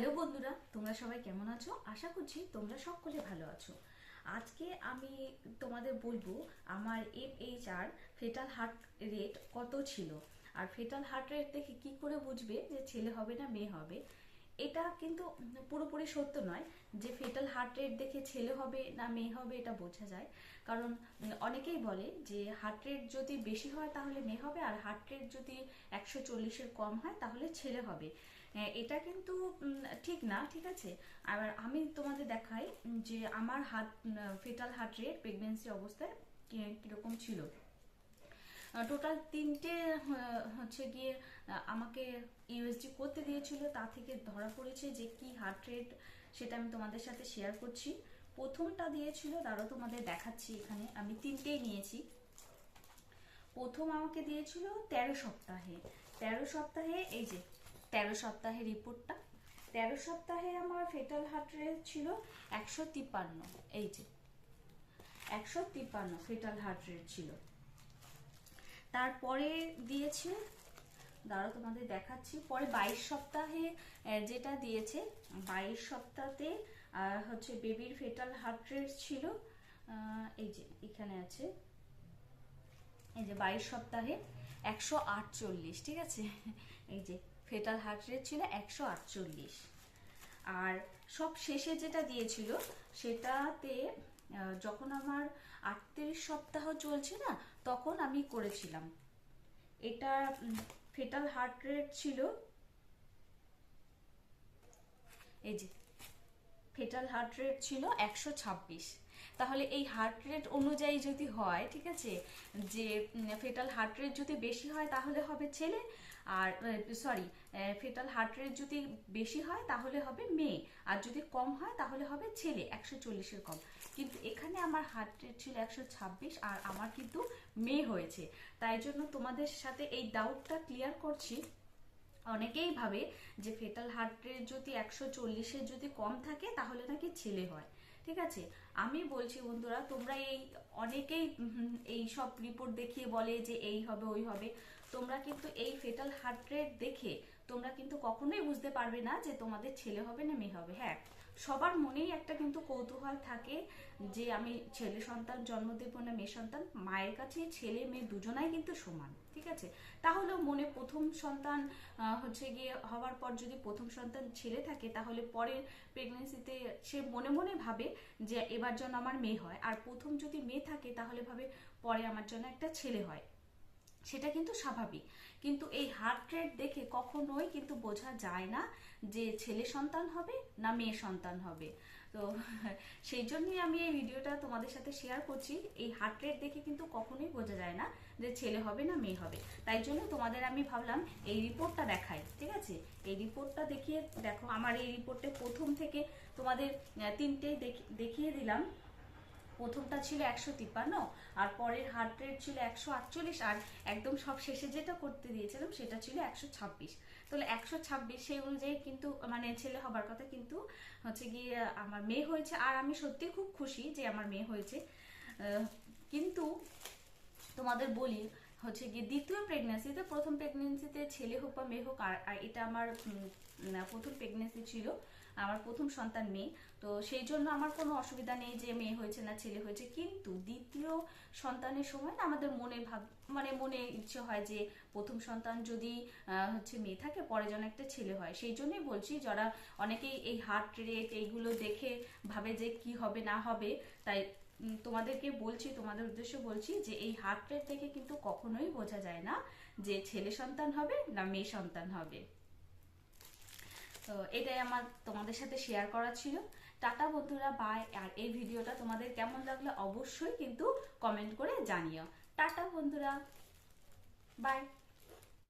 Hello বন্ধুরা, তোমরা সবাই কেমন আছো? আশা করছি তোমরা সকলে ভালো আছো। আজকে আমি তোমাদের বলব, আমার F H R fetal heart rate কত ছিল? আর ফেটাল হার্ট রেট দেখে কি করে বুঝবে যে ছেলে হবে না, মেয়ে হবে? এটা কিন্তু পুরোপুরি সত্য নয় যে ফেটাল হার্ট রেট দেখে ছেলে হবে না মেয়ে হবে, এটা বোঝা যায়। কারণ অনেকেই বলে যে হার্ট রেট যদি বেশি হয় তাহলে মেয়ে হবে, আর হার্ট রেট যদি একশো চল্লিশের কম হয় তাহলে ছেলে হবে। এটা কিন্তু ঠিক না, ঠিক আছে? আর আমি তোমাদের দেখাই যে আমার heart fetal heart rate pregnancy অবস্থায় কীরকম ছিল। টোটাল তিনটে হচ্ছে গিয়ে আমাকে ইউএসজি করতে দিয়েছিল। তা থেকে ধরা পড়েছে যে কি হার্ট রেট সেটা আমি তোমাদের সাথে শেয়ার করছি। প্রথমটা দিয়েছিল, তারও তোমাদের দেখাচ্ছি এখানে। আমি তিনটেই নিয়েছি। প্রথম আমাকে দিয়েছিল তেরো সপ্তাহে। তেরো সপ্তাহে, এই যে, তেরো সপ্তাহে রিপোর্টটা তেরো সপ্তাহে আমার ফেটাল হার্ট রেট ছিল একশো তিপ্পান্ন এই যে, একশো তিপ্পান্ন ফেটাল হার্ট রেট ছিল। তারপরে দিয়েছে, দাঁড়াও তোমাদের দেখাচ্ছি, পরে বাইশ সপ্তাহে যেটা দিয়েছে, বাইশ সপ্তাহতে হচ্ছে বেবির ফেটাল হার্ট রেট ছিল এই যে এখানে আছে, এই যে বাইশ সপ্তাহে একশো আটচল্লিশ, ঠিক আছে? এই যে ফেটাল হার্ট রেট ছিল একশো আটচল্লিশ। আর সব শেষে যেটা দিয়েছিল, সেটাতে যখন আমার আটত্রিশ সপ্তাহ চলছে না, তখন আমি করেছিলাম। এটা ফেটাল হার্ট রেট ছিল, এই যে ফেটাল হার্ট রেট ছিল একশো ছাব্বিশ। তাহলে এই হার্ট রেট অনুযায়ী যদি হয়, ঠিক আছে, যে ফেটাল হার্ট রেট যদি বেশি হয়, তাহলে হবে ছেলে আর সরি ফেটাল হার্ট রেট যদি বেশি হয় তাহলে হবে মেয়ে, আর যদি কম হয় তাহলে হবে ছেলে, একশো চল্লিশের কম। কিন্তু এখানে আমার হার্ট রেট ছিল একশো ছাব্বিশ আর আমার কিন্তু মেয়ে হয়েছে। তাই জন্য তোমাদের সাথে এই ডাউটটা ক্লিয়ার করছি। অনেকেই ভাবে যে ফেটাল হার্ট রেট যদি একশো চল্লিশের যদি কম থাকে তাহলে নাকি ছেলে হয়। ঠিক আছে? আমি বলছি বন্ধুরা, তোমরা এই অনেকেই এই সব রিপোর্ট দেখিয়ে বলে যে এই হবে, ওই হবে। তোমরা কিন্তু এই ফেটাল হার্ট রেট দেখে তোমরা কিন্তু কখনোই বুঝতে পারবে না যে তোমাদের ছেলে হবে না মেয়ে হবে। হ্যাঁ সবার মনেই একটা কিন্তু কৌতূহল থাকে যে আমি ছেলে সন্তান জন্ম দেবো না মেয়ে সন্তান, মায়ের কাছে ছেলে, মেয়ে দুজনাই কিন্তু সমান, ঠিক আছে? তাহলে মনে প্রথম সন্তান হচ্ছে গিয়ে হওয়ার পর যদি প্রথম সন্তান ছেলে থাকে, তাহলে পরের প্রেগনেন্সিতে সে মনে মনে ভাবে যে এবার যেন আমার মেয়ে হয়। আর প্রথম যদি মেয়ে থাকে, তাহলে ভাবে পরে আমার জন্য একটা ছেলে হয়। সেটা কিন্তু স্বাভাবিক। কিন্তু এই হার্ট রেট দেখে কখনোই কিন্তু বোঝা যায় না যে ছেলে সন্তান হবে না মেয়ে সন্তান হবে। তো সেই জন্যই আমি এই ভিডিওটা তোমাদের সাথে শেয়ার করছি। এই হার্ট রেট দেখে কিন্তু কখনোই বোঝা যায় না যে ছেলে হবে না মেয়ে হবে। তাই জন্য তোমাদের আমি ভাবলাম এই রিপোর্টটা দেখাই, ঠিক আছে? এই রিপোর্টটা দেখিয়ে, দেখো, আমার এই রিপোর্টে প্রথম থেকে তোমাদের তিনটেই দেখি- দেখিয়ে দিলাম। প্রথমটা ছিল একশো তিপ্পান্ন, আর পরের হার্ট রেট ছিল একশো আটচল্লিশ, আর একদম সব শেষে যেটা করতে দিয়েছিলাম সেটা ছিল একশো ছাব্বিশ। তাহলে একশো ছাব্বিশ সেই অনুযায়ী কিন্তু মানে ছেলে হবার কথা কিন্তু হচ্ছে গিয়ে আমার মেয়ে হয়েছে, আর আমি সত্যি খুব খুশি যে আমার মেয়ে হয়েছে। কিন্তু তোমাদের বলি হচ্ছে গিয়ে দ্বিতীয় প্রেগনেন্সিতে প্রথম প্রেগনেন্সিতে ছেলে হোক বা মেয়ে হোক, আর এটা আমার প্রথম প্রেগনেন্সি ছিল, আমার প্রথম সন্তান মেয়ে। তো সেই জন্য আমার কোনো অসুবিধা নেই যে মেয়ে হয়েছে না ছেলে হয়েছে। কিন্তু দ্বিতীয় সন্তানের সময় না আমাদের মনে ভাব মানে মনে ইচ্ছে হয় যে প্রথম সন্তান যদি হচ্ছে মেয়ে থাকে, পরে যেন একটা ছেলে হয়। সেই জন্যই বলছি, যারা অনেকেই এই হার্ট রেট এইগুলো দেখে ভাবে যে কি হবে না হবে, তাই তোমাদেরকে বলছি, তোমাদের উদ্দেশ্যে বলছি যে এই হার্ট রেট দেখে কিন্তু কখনোই বোঝা যায় না যে ছেলে সন্তান হবে না মেয়ে সন্তান হবে। তো এটাই আমার তোমাদের সাথে শেয়ার করা ছিল। টাটা বন্ধুরা বাই আর এই ভিডিওটা তোমাদের কেমন লাগল অবশ্যই কিন্তু কমেন্ট করে জানিও। টাটা বন্ধুরা বাই